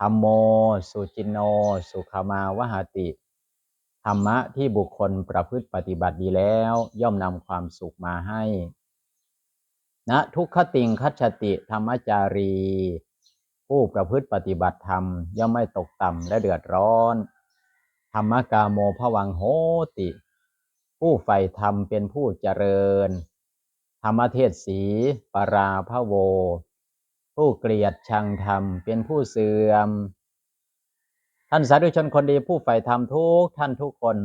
ธรรมโม สุจินโน สุขามาวหติ ธรรมะที่บุคคลประพฤติปฏิบัติดีแล้ว ย่อมนำความสุขมาให้นะทุกขติงคัจฉติธรรมจารี ผู้ประพฤติปฏิบัติธรรม ย่อมไม่ตกต่ำและเดือดร้อน ธรรมกาโมภวังโหติ ผู้ใฝ่ธรรมเป็นผู้เจริญ ธรรมเทศสีปราพะโว ผู้เกลียดชังธรรม เป็นผู้เสื่อม ท่านสาธุชนคนดีผู้ใฝ่ธรรมทุกท่านทุกคน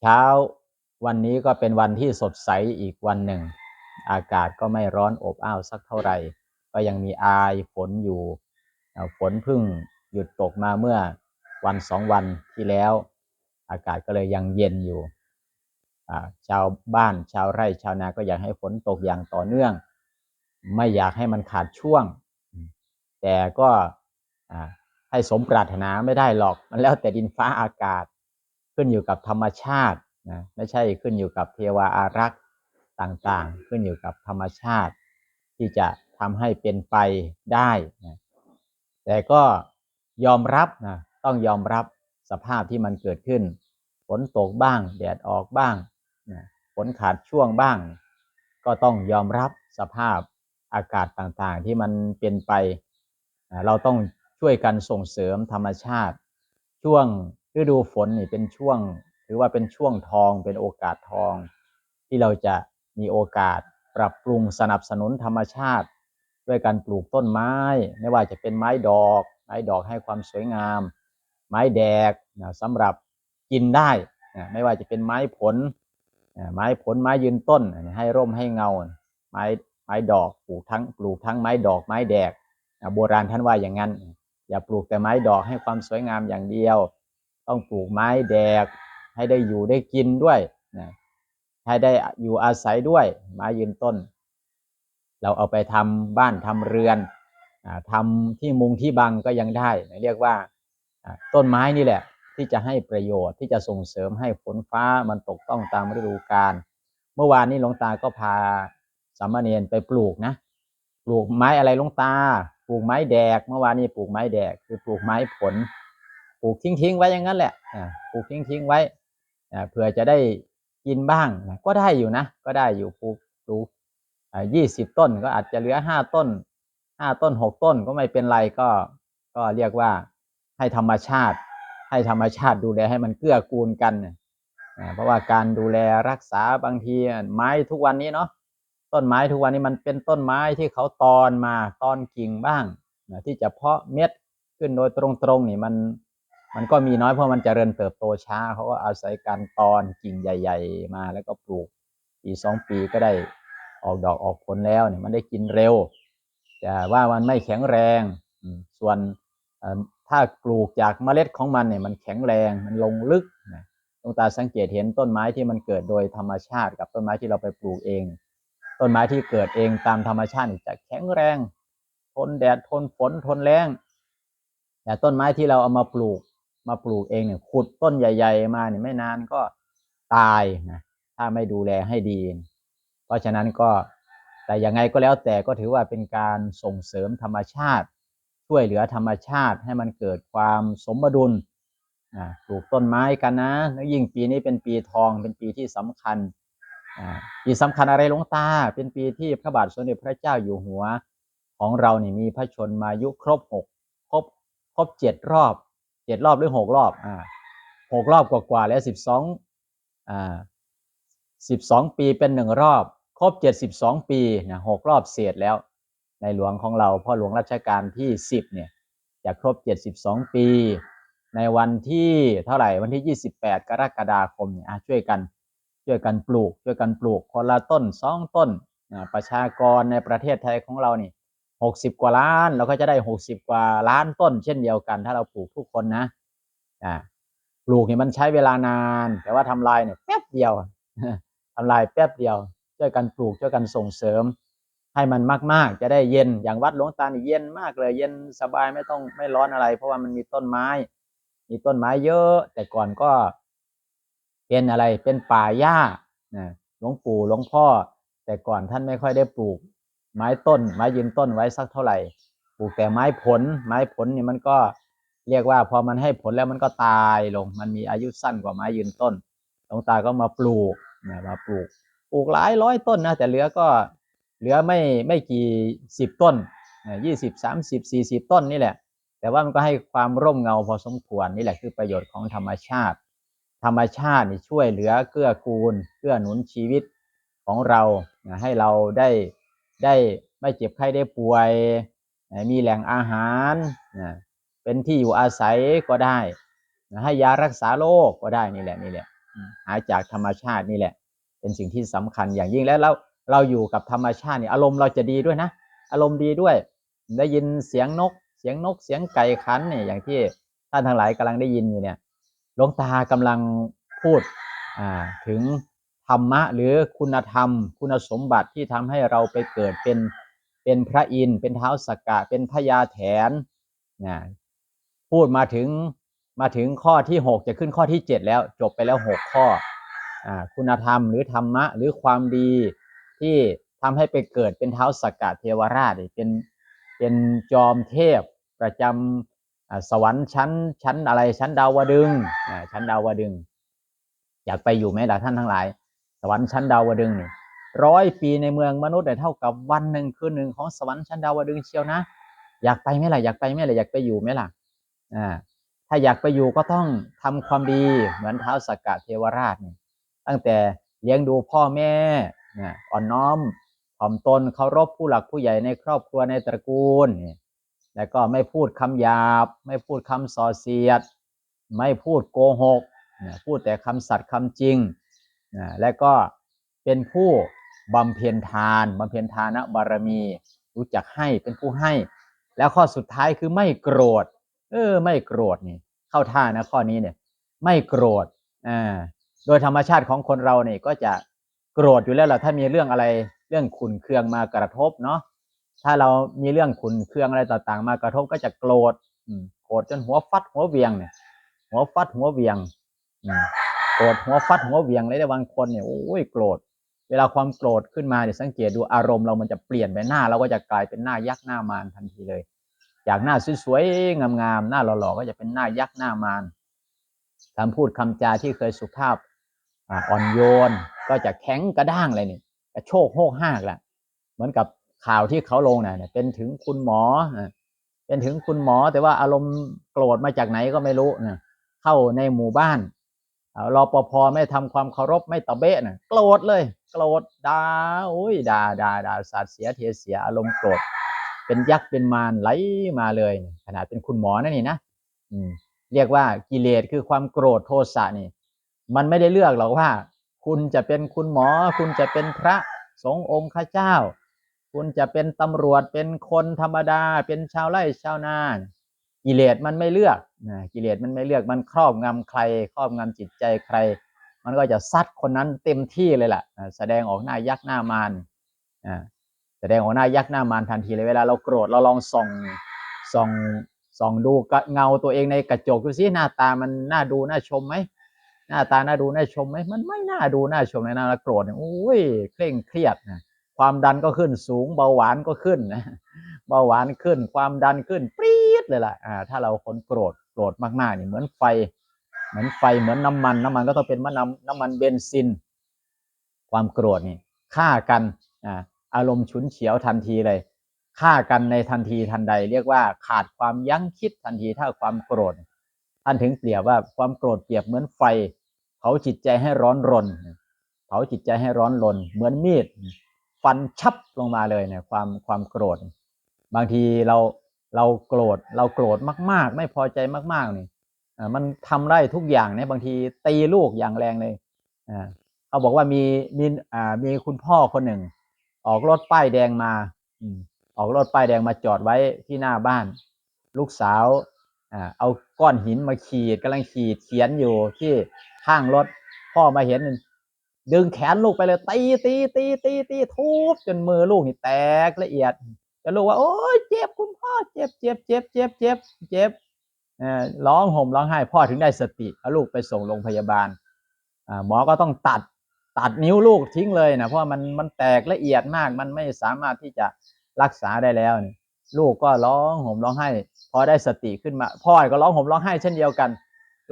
เช้าวันนี้ก็เป็นวันที่สดใสอีกวันหนึ่ง อากาศก็ไม่ร้อนอบอ้าวสักเท่าไหร่ ก็ยังมีอายฝนอยู่ฝนพึ่งหยุดตกมาเมื่อวันสองวันที่แล้ว อากาศก็เลยยังเย็นอยู่ชาวบ้านชาวไร่ชาวนาก็อยากให้ฝนตกอย่างต่อเนื่อง ไม่อยากให้มันขาดช่วง แต่ก็ให้สมปรารถนาไม่ได้หรอก มันแล้วแต่ดินฟ้าอากาศ ขึ้นอยู่กับธรรมชาตินะไม่ใช่ขึ้นอยู่กับเทวาอารักษ์ต่างๆ ขึ้นอยู่กับธรรมชาติ ที่จะทำให้เป็นไปได้นะแต่ก็ยอมรับนะต้องยอมรับสภาพที่มันเกิดขึ้นฝนตกบ้าง แดดออกบ้างนะฝนขาดช่วงบ้าง ก็ต้องยอมรับสภาพ อากาศต่างๆ ที่มันเป็นไป เราต้องช่วยกันส่งเสริมธรรมชาติ ช่วงฤดูฝนนี่เป็นช่วงถือว่าเป็นช่วงทองเป็นโอกาสทอง ที่เราจะมีโอกาสปรับปรุงสนับสนุนธรรมชาติ ด้วยการปลูกต้นไม้ ไม่ว่าจะเป็นไม้ดอก ไม้ดอกให้ความสวยงาม ไม้แดกนะสำหรับกินได้นะไม่ว่าจะเป็นไม้ผลไม้ผลไม้ยืนต้น ให้ร่มให้เงา ไม้ ไม้ดอกปลูกทั้งปลูกทั้งไม้ดอกไม้แดกโบราณท่านว่าอย่างนั้น อย่าปลูกแต่ไม้ดอกให้ความสวยงามอย่างเดียว ต้องปลูกไม้แดก ให้ได้อยู่ได้กินด้วยนะให้ได้อยู่อาศัยด้วย ไม้ยืนต้น เราเอาไปทำบ้านทำเรือนทำที่มุงที่บังก็ยังได้ เรียกว่าต้นไม้นี่แหละ ที่จะให้ประโยชน์ที่จะส่งเสริมให้ฝนฟ้ามันตกต้องตามฤดูกาลเมื่อวานนี้หลวงตาก็พาามเณรไปปลูกนะปลูกไม้อะไรลงตา ปลูกไม้แดก เมื่อวานนี้ปลูกไม้แดก คือปลูกไม้ผล ปลูกทิ้งๆไว้อย่างนั้นแหละปลูกทิ้งๆไว้เผื่อจะได้กินบ้างก็ได้อยู่นะ ก็ได้อยู่ปลูกปลูกยี่สิบต้นก็อาจจะเหลือห้าต้นห้าต้นหกต้นก็ไม่เป็นไรก็ก็เรียกว่าให้ธรรมชาติ ให้ธรรมชาติดูแลให้มันเกื้อกูลกันเพราะว่าการดูแลรักษาบางทีไม้ทุกวันนี้เนาะ ต้นไม้ทุกวันนี้มันเป็นต้นไม้ที่เขาตอนมาตอนกิ่งบ้างที่จะเพาะเม็ดขึ้นโดยตรงๆนี่มันมันก็มีน้อยเพราะมันจเจริญเติบโตช้าเขาก็อาศัยการตอนกิ่งใหญ่ ๆ มาแล้วก็ปลูกปีสองปีก็ได้ออกดอกออกผลแล้วเนี่ยมันได้กินเร็ว แต่ว่ามันไม่แข็งแรงส่วนถ้าปลูกจากเมล็ดของมันเนี่ยมันแข็งแรงมันลงลึกนะตรงตาสังเกตเห็นต้นไม้ที่มันเกิดโดยธรรมชาติ กับต้นไม้ที่เราไปปลูกเอง ต้นไม้ที่เกิดเองตามธรรมชาติจะแข็งแรง ทนแดดทนฝนทนแรงแต่ต้นไม้ที่เราเอามาปลูกมาปลูกเองเนี่ยขุดต้นใหญ่ ๆ มาเนี่ยไม่นานก็ตายนะถ้าไม่ดูแลให้ดี เพราะฉะนั้นก็แต่ยังไงก็แล้วแต่ก็ถือว่าเป็นการส่งเสริมธรรมชาติ ช่วยเหลือธรรมชาติให้มันเกิดความสมดุลนะปลูกต้นไม้กันนะแล้วยิ่งปีนี้เป็นปีทองเป็นปีที่สำคัญ ปีสำคัญอะไรหลวงตา เป็นปีที่พระบาทสมเด็จพระเจ้าอยู่หัว ของเรานี่มีพระชนมายุครบหกครบครบเจ็ดรอบเจ็ดรอบหรือหกรอบอ่าหกรอบกว่าๆแล้วสิบสองอ่าสิบสองปีเป็นหนึ่งรอบ ครบเจ็ดสิบสองปีนะหกรอบเศษแล้ว ในหลวงของเราพ่อหลวงรัชกาลที่สิบเนี่ยจะครบเจ็ดสิบสองปี ในวันที่เท่าไหร่วันที่28กรกฎาคมเนี่ยช่วยกัน ช่วยกันปลูกช่วยกันปลูกคนละต้นสองต้นประชากรในประเทศไทยของเรานี่60กว่าล้านเราก็จะได้60กว่าล้านต้น เช่นเดียวกัน ถ้าเราปลูกทุกคนนะอ่าปลูกเนี่ยมันใช้เวลานาน แต่ว่าทำลายเนี่ยแป๊บเดียวทำลายแป๊บเดียว ช่วยกันปลูกช่วยกันส่งเสริม ให้มันมาก ๆ จะได้เย็นอย่างวัดหลวงตาเนี่เย็นมากเลย เย็นสบายไม่ต้องไม่ร้อนอะไร เพราะว่ามันมีต้นไม้ มีต้นไม้เยอะ แต่ก่อนก็ เป็นอะไรเป็นป่าหญ้านะหลวงปู่หลวงพ่อ แต่ก่อนท่านไม่ค่อยได้ปลูก ไม้ต้น ไม้ยืนต้นไว้สักเท่าไหร่ ปลูกแต่ไม้ผล ไม้ผลนี่มันก็เรียกว่าพอมันให้ผลแล้วมันก็ตายลง มันมีอายุสั้นกว่าไม้ยืนต้น หลวงตาก็มาปลูกนะมาปลูก ปลูกหลายร้อยต้นนะ แต่เหลือก็เหลือไม่ไม่กี่สิบต้นยี่สิบสามสิบสี่สิบต้นนี่แหละ แต่ว่ามันก็ให้ความร่มเงาพอสมควรนี่แหละคือประโยชน์ของธรรมชาติ ธรรมชาติช่วยเหลือเกื้อกูลเกื้อหนุนชีวิตของเราให้เราได้ได้ไม่เจ็บไข้ได้ป่วย มีแหล่งอาหารเป็นที่อยู่อาศัยก็ได้ให้ยารักษาโรคก็ได้นี่แหละนี่แหละหาจากธรรมชาตินี่แหละ เป็นสิ่งที่สำคัญอย่างยิ่งแล้วเราเราอยู่กับธรรมชาตินี่อารมณ์เราจะดีด้วยนะ อารมณ์ดีด้วย ได้ยินเสียงนก เสียงนกเสียงไก่ขันเนี่ยอย่างที่ท่านทั้งหลายกำลังได้ยินอยู่เนี่ย หลวงตากำลังพูดถึงธรรมะหรือคุณธรรม คุณสมบัติที่ทำให้เราไปเกิดเป็นเป็นพระอินทร์เป็นเท้าสักกะ เป็นพญาแถนนะพูดมาถึงมาถึงข้อที่หกจะขึ้นข้อที่เจ็ดแล้วจบไปแล้วหกข้ออคุณธรรมหรือธรรมะหรือความดีที่ทำให้ไปเกิดเป็นเท้าสักกะเทวราชเป็นเป็นจอมเทพประจำอ่า สวรรค์ชั้นชั้นอะไรชั้นดาวดึงชั้นดาวดึง อยากไปอยู่ไหมล่ะท่านทั้งหลาย สวรรค์ชั้นดาวดึงนี่ร้อยปีในเมืองมนุษย์เนี่ยเท่ากับวันหนึ่งคืนหนึ่งของสวรรค์ชั้นดาวดึงเชียวนะ อยากไปไหมล่ะอยากไปไหมล่ะอยากไปอยู่ไหมล่ะอ่าถ้าอยากไปอยู่ก็ต้องทำความดีเหมือนเท้าสักกะเทวราชนี่ตั้งแต่เลี้ยงดูพ่อแม่อ่อนน้อมถ่อมตนเคารพผู้หลักผู้ใหญ่ในครอบครัวในตระกูลนี่ แล้วก็ไม่พูดคำหยาบ ไม่พูดคำส่อเสียด ไม่พูดโกหกนะพูดแต่คำสัตย์คำจริงนะและก็เป็นผู้บำเพ็ญทานบำเพ็ญทานบารมี รู้จักให้เป็นผู้ให้ แล้วข้อสุดท้ายคือไม่โกรธ เออ ไม่โกรธนี่ เข้าท่านะข้อนี้เนี่ย ไม่โกรธอ่าโดยธรรมชาติของคนเราเนี่ยก็จะโกรธอยู่แล้วล่ะถ้ามีเรื่องอะไรเรื่องขุนเคืองมากระทบเนาะ ถ้าเรามีเรื่องขุนเครื่องอะไรต่างๆ มากระทบก็จะโกรธโกรธจนหัวฟัดหัวเวียงเนี่ย หัวฟัดหัวเวียงโกรธหัวฟัดหัวเวียงเลยแต่บางคนเนี่ยโอ้ยโกรธ เวลาความโกรธขึ้นมาเนี่ยสังเกตดูอารมณ์เรามันจะเปลี่ยนไปหน้าเราก็จะกลายเป็นหน้ายักษ์หน้ามารทันทีเลย จากหน้าสวยๆงามๆหน้าหล่อๆก็จะเป็นหน้ายักษ์หน้ามารคำพูดคำจาที่เคยสุภาพอ่อนโยน ก็จะแข็งกระด้างเลยนี่กระโชกโหกห้ากแหละเหมือนกับ ข่าวที่เขาลงนะเนี่ยเป็นถึงคุณหมอเป็นถึงคุณหมอ แต่ว่าอารมณ์โกรธมาจากไหนก็ไม่รู้นะเข้าในหมู่บ้านเอารอปภไม่ทำความเคารพไม่ตะเบะนะโกรธเลย โกรธด่าโอ้ยด่าด่าด่าสาดเสียเทเสียอารมณ์โกรธเป็นยักษ์เป็นมารไหลมาเลย ขนาดเป็นคุณหมอนั่นนี่นะอืมเรียกว่ากิเลสคือความโกรธโทสะนี่ มันไม่ได้เลือกหรอกว่า คุณจะเป็นคุณหมอ คุณจะเป็นพระสงฆ์องค์ข้าเจ้า คุณจะเป็นตำรวจเป็นคนธรรมดา เป็นชาวไร่ชาวนากิเลสมันไม่เลือกนะกิเลสมันไม่เลือกมันครอบงำใคร ครอบงำจิตใจใคร มันก็จะซัดคนนั้นเต็มที่เลยล่ะแสดงออกหน้ายักษ์หน้ามารแสดงออกหน้ายักษ์หน้ามารทันทีเลยเวลาเราโกรธเราลองส่องส่องส่องดูเงาตัวเองในกระจกดูสิหน้าตามันน่าดูน่าชมไหมหน้าตาน่าดูน่าชมไหมมันไม่น่าดูน่าชมเลยนะแล้วโกรธเนี่ยโอ้ยเคร่งเครียดนะ ความดันก็ขึ้นสูง เบาหวานก็ขึ้นนะเบาหวานขึ้น ความดันขึ้นปรี๊ดเลยล่ะอ่าถ้าเราคนโกรธโกรธมากๆนี่เหมือนไฟ เหมือนไฟเหมือนน้ำมัน น้ำมันก็ต้องเป็นมะน้ำน้ำมันเบนซิน ความโกรธนี่ฆ่ากันอ่าอารมณ์ฉุนเฉียวทันทีเลยฆ่ากันในทันทีทันใด เรียกว่าขาดความยั้งคิดทันทีถ้าความโกรธท่านถึงเปรียบว่าความโกรธเปรียบเหมือนไฟเผาจิตใจให้ร้อนรนเผาจิตใจให้ร้อนรนเหมือนมีด ฟันชับลงมาเลยเนี่ยความความโกรธ บางทีเราเราโกรธเราโกรธมาก ๆ ไม่พอใจมากๆนี่มันทำได้ทุกอย่างเนี่ยบางทีตีลูกอย่างแรงเลยอ่าเขาบอกว่ามีมีอ่ามีคุณพ่อคนหนึ่ง ออกรถป้ายแดงมาอออกรถป้ายแดงมาจอดไว้ที่หน้าบ้าน ลูกสาวอ่าเอาก้อนหินมาขีดกำลังขีดเขียนอยู่ที่ข้างรถพ่อมาเห็น ดึงแขนลูกไปเลยตีตีตีตีตีทุบจนมือลูกนี่แตกละเอียดจะลูกว่าโอ้ยเจ็บคุณพ่อเจ็บเจ็บเจ็บเจ็บเจ็บเจ็บร้องห่มร้องไห้พ่อถึงได้สติเอาลูกไปส่งโรงพยาบาลหมอก็ต้องตัดตัดนิ้วลูกทิ้งเลยนะเพราะมันมันแตกละเอียดมากมันไม่สามารถที่จะรักษาได้แล้วนี่ลูกก็ร้องห่มร้องไห้พอได้สติขึ้นมา พ่อก็ร้องห่มร้องไห้เช่นเดียวกัน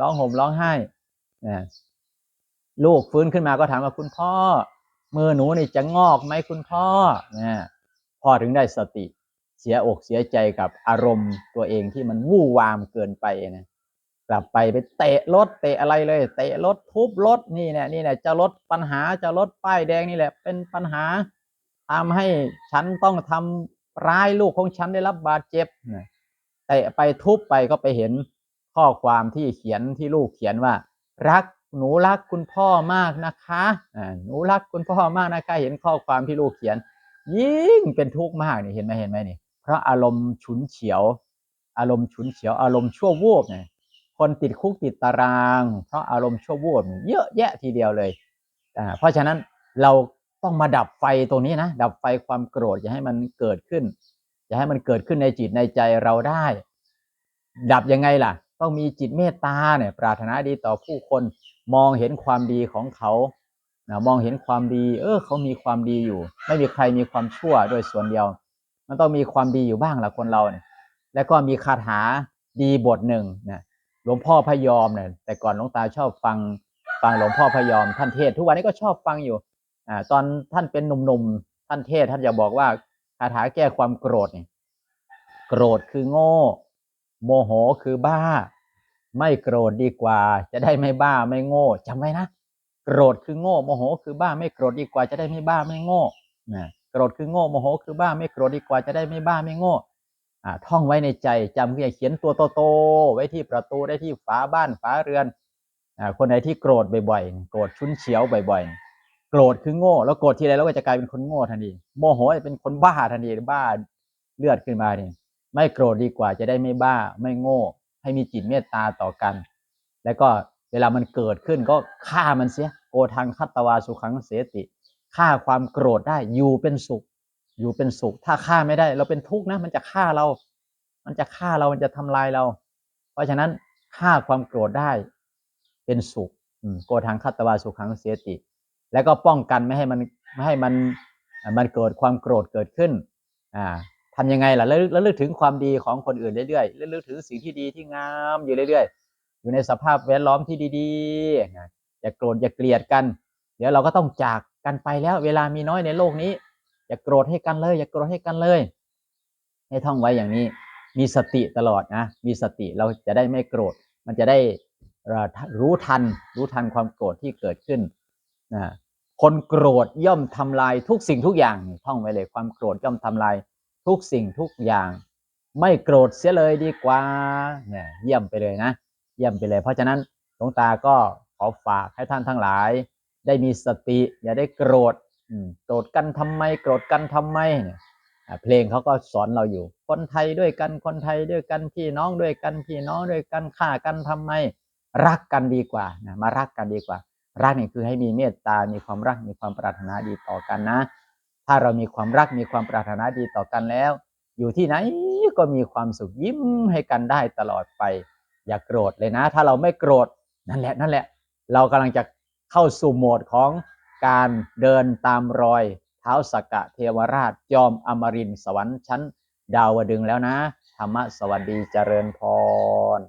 ร้องห่มร้องไห้ ลูกฟื้นขึ้นมาก็ถามว่าคุณพ่อ มือหนูนี่จะงอกไหมคุณพ่อนะพ่อถึงได้สติเสียอกเสียใจกับอารมณ์ตัวเองที่มันวู่วามเกินไปนะกลับไปไปเตะรถเตะอะไรเลย เตะรถทุบรถนี่เนี่ยนี่แหละจะลดปัญหาจะลดป้ายแดงนี่แหละ เป็นปัญหาทำให้ฉันต้องทำร้ายลูกของฉันได้รับบาดเจ็บนะเตะไปทุบไปก็ไปเห็นข้อความที่เขียนที่ลูกเขียนว่า รัก หนูรักคุณพ่อมากนะคะอ่าหนูรักคุณพ่อมากนะคะ เห็นข้อความที่ลูกเขียน ยิ่งเป็นทุกข์มากนี่เห็นไหมเห็นไหมนี่ เพราะอารมณ์ฉุนเฉียว อารมณ์ฉุนเฉียว อารมณ์ชั่ววูบเนี่ยคนติดคุกติดตาราง เพราะอารมณ์ชั่ววูบเยอะแยะทีเดียวเลยอ่าเพราะฉะนั้นเราต้องมาดับไฟตรงนี้นะ ดับไฟความโกรธอย่าให้มันเกิดขึ้น อย่าให้มันเกิดขึ้นในจิตในใจเราได้ ดับยังไงล่ะ ต้องมีจิตเมตตาเนี่ยปรารถนาดีต่อผู้คนมองเห็นความดีของเขานะมองเห็นความดี เออ เขามีความดีอยู่ ไม่มีใครมีความชั่วโดยส่วนเดียว มันต้องมีความดีอยู่บ้างละคนเราเนี่ย แล้วก็มีคาถาดีบทหนึ่งนะหลวงพ่อพยอมเนี่ย แต่ก่อนหลวงตาชอบฟังฟังหลวงพ่อพยอมท่านเทศ ทุกวันนี้ก็ชอบฟังอยู่ อ่า ตอนท่านเป็นหนุ่มๆท่านเทศท่านจะบอกว่าคาถาแก้ความโกรธเนี่ยโกรธคือโง่ โมโหคือบ้า ไม่โกรธดีกว่า จะได้ไม่บ้าไม่โง่จำไว้นะโกรธคือโง่โมโหคือบ้าไม่โกรธดีกว่าจะได้ไม่บ้าไม่โง่นะโกรธคือโง่โมโหคือบ้าไม่โกรธดีกว่าจะได้ไม่บ้าไม่โง่อ่าท่องไว้ในใจจำคืออย่าเขียนตัวโตๆไว้ที่ประตูได้ที่ฝาบ้านฝาเรือนอ่าคนไหนที่โกรธบ่อยๆโกรธชุนเฉียวบ่อยๆ โกรธคือโง่ แล้วโกรธทีไรเราก็จะกลายเป็นคนโง่ทันทีโมโหจะเป็นคนบ้าทันทีบ้าเลือดขึ้นมาเนี่ย ไม่โกรธดีกว่าจะได้ไม่บ้าไม่โง่ ให้มีจิตเมตตาต่อกัน แล้วก็เวลามันเกิดขึ้นก็ฆ่ามันเสียโกทังคัตตวาสุขังเสติฆ่าความโกรธได้อยู่เป็นสุข อยู่เป็นสุข ถ้าฆ่าไม่ได้ เราเป็นทุกข์นะ มันจะฆ่าเรา มันจะฆ่าเรา มันจะทำลายเรา เพราะฉะนั้นฆ่าความโกรธได้เป็นสุขโกทังคัตตวาสุขังเสติ แล้วก็ป้องกันไม่ให้มันไม่ให้มันมันเกิดความโกรธเกิดขึ้นอ่า ทำยังไงล่ะแล้วแล้วลึกถึงความดีของคนอื่นเรื่อยๆแล้วลึกถึงสิ่งที่ดีที่งามอยู่เรื่อย ๆ อยู่ในสภาพแวดล้อมที่ดีๆนะอย่าโกรธอย่าเกลียดกัน เดี๋ยวเราก็ต้องจากกันไปแล้ว เวลามีน้อยในโลกนี้ อย่าโกรธให้กันเลย อย่าโกรธให้กันเลย ให้ท่องไว้อย่างนี้ มีสติตลอดนะมีสติเราจะได้ไม่โกรธ มันจะได้รู้ทัน รู้ทันความโกรธที่เกิดขึ้นนะคนโกรธย่อมทำลายทุกสิ่งทุกอย่างท่องไว้เลยความโกรธย่อมทำลาย ทุกสิ่งทุกอย่าง ไม่โกรธเสียเลยดีกว่าเนี่ยเยี่ยมไปเลยนะ เยี่ยมไปเลย เพราะฉะนั้นหลวงตาก็ขอฝากให้ท่านทั้งหลาย ได้มีสติ อย่าได้โกรธโกรธกันทำไม โกรธกันทำไมเนี่ยเพลงเขาก็สอนเราอยู่ คนไทยด้วยกันคนไทยด้วยกันพี่น้องด้วยกันพี่น้องด้วยกันฆ่ากันทำไม รักกันดีกว่านะมารักกันดีกว่า รักนี่คือให้มีเมตตา มีความรักมีความปรารถนาดีต่อกันนะ ถ้าเรามีความรักมีความปรารถนาดีต่อกันแล้ว อยู่ที่ไหนก็มีความสุขยิ้มให้กันได้ตลอดไป อย่าโกรธเลยนะ ถ้าเราไม่โกรธนั่นแหละนั่นแหละ เรากำลังจะเข้าสู่โหมดของการเดินตามรอยเท้าสกกะเทวราชจอมอมรินสวรรค์ชั้น ดาวดึงแล้วนะ ธรรมะสวัสดีเจริญพร